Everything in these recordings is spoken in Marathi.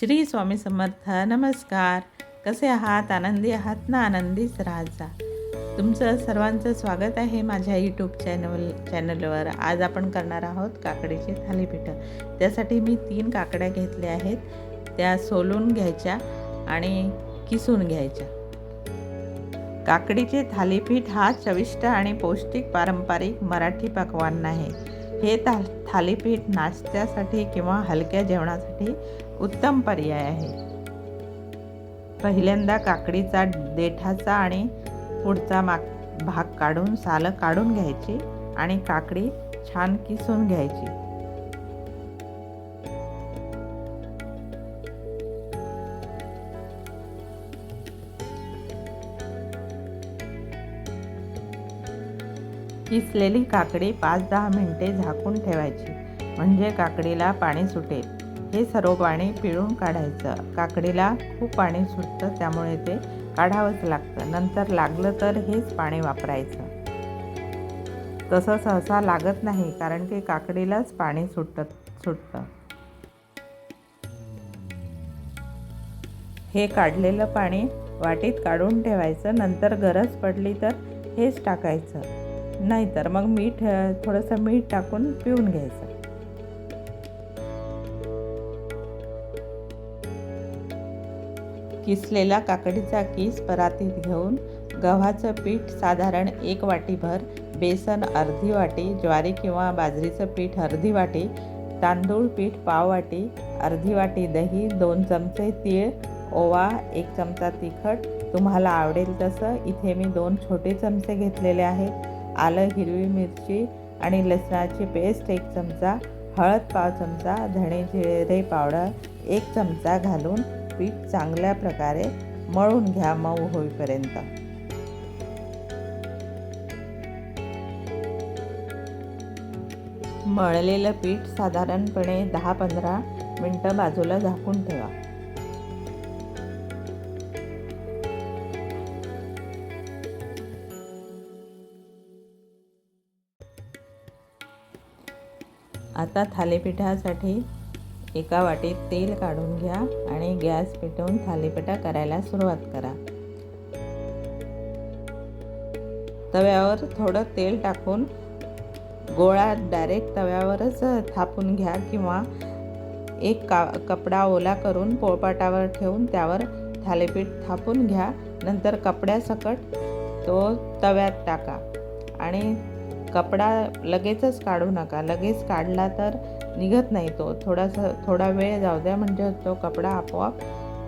श्री स्वामी समर्थ नमस्कार. कसे आहात? आनंदी आहात ना? आनंदीच राहत तुमचं सर्वांचं स्वागत आहे माझ्या यूट्यूब चॅनल चॅनलवर आज आपण करणार आहोत काकडीचे थालीपीठं. त्यासाठी मी तीन काकड्या घेतल्या आहेत. त्या सोलून घ्यायच्या आणि किसून घ्यायच्या. काकडीचे थालीपीठ हा चविष्ट आणि पौष्टिक पारंपरिक मराठी पकवान आहे हे था थालीपीठ नाश्त्यासाठी किंवा हलक्या जेवणासाठी उत्तम पर्याय आहे. पहिल्यांदा काकडीचा देठाचा आणि पुढचा माग भाग काढून सालं काढून घ्यायची आणि काकडी छान किसून घ्यायची. किसलेली काकडी पाच दहा मिनटे झाकून ठेवायची. म्हणजे काकडीला पाणी सुटेल. हे सर्व पाणी पिळून काढायचं. काकडीला खूप पाणी सुटतं त्यामुळे ते काढावंच लागतं. नंतर लागलं तर हेच पाणी वापरायचं. तसं सहसा लागत नाही कारण की काकडीलाच पाणी सुटत सुटतं. हे काढलेलं पाणी वाटीत काढून ठेवायचं. नंतर गरज पडली तर हेच टाकायचं. नाहीतर मग मीठ थोडंसं मीठ टाकून पिऊन घ्यायचं. किसलेला काकडीचा किस परातीत घेऊन गव्हाचं पीठ साधारण एक वाटीभर बेसन अर्धी वाटी ज्वारी किंवा बाजरीचं पीठ अर्धी वाटी तांदूळ पीठ पाव वाटी अर्धी वाटी दही दोन चमचे तीळ ओवा एक चमचा तिखट. तुम्हाला आवडेल तसं इथे मी दोन छोटे चमचे घेतलेले आहेत. आलं हिरवी मिरची आणि लसणाची पेस्ट एक चमचा हळद पाव चमचा धणे जिरे पावडर एक चमचा घालून पीठ चांगल्या प्रकारे मळून घ्या मऊ होईपर्यंत. मळलेलं पीठ साधारणपणे दहा पंधरा मिनटं बाजूला झाकून ठेवा. आता थालीपीठासाठी एका वाटीत तेल काढून घ्या आणि गॅस पेटवून थालीपीठा करायला सुरुवात करा. तव्यावर थोडं तेल टाकून गोळा डायरेक्ट तव्यावरच थापून घ्या किंवा एक का कपडा ओला करून पोळपाटावर ठेवून त्यावर थालीपीठ थापून घ्या. नंतर कपड्यासकट तो तव्यात टाका आणि कपडा लगेचच काढू नका. लगेच काढला तर निघत नाही तो. थोडासा थोडा वेळ जाऊ द्या म्हणजे तो कपडा आपोआप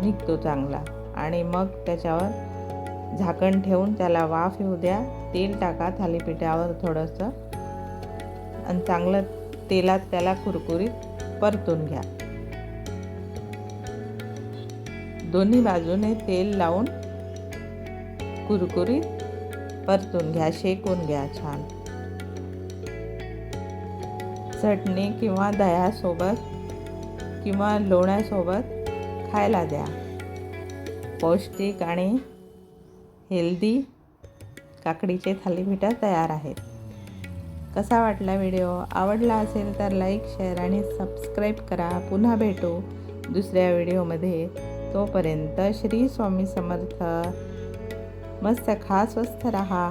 निघतो चांगला. आणि मग त्याच्यावर झाकण ठेवून त्याला वाफ येऊ द्या. तेल टाका थालीपीठावर थोडंसं. आणि चांगलं तेलात त्याला कुरकुरीत परतून घ्या. दोन्ही बाजूने तेल लावून कुरकुरीत परतून घ्या. शेकून घ्या छान. चटणी किंवा दह्यासोबत किंवा लोण्यासोबत खायला द्या. पौष्टिक आणि हेल्दी काकडीचे थालीपीठा तयार आहेत. कसा वाटला व्हिडिओ? आवडला असेल तर लाईक शेअर आणि सबस्क्राईब करा. पुन्हा भेटू दुसऱ्या व्हिडिओमध्ये. तोपर्यंत श्री स्वामी समर्थ. मस्त खा स्वस्थ रहा.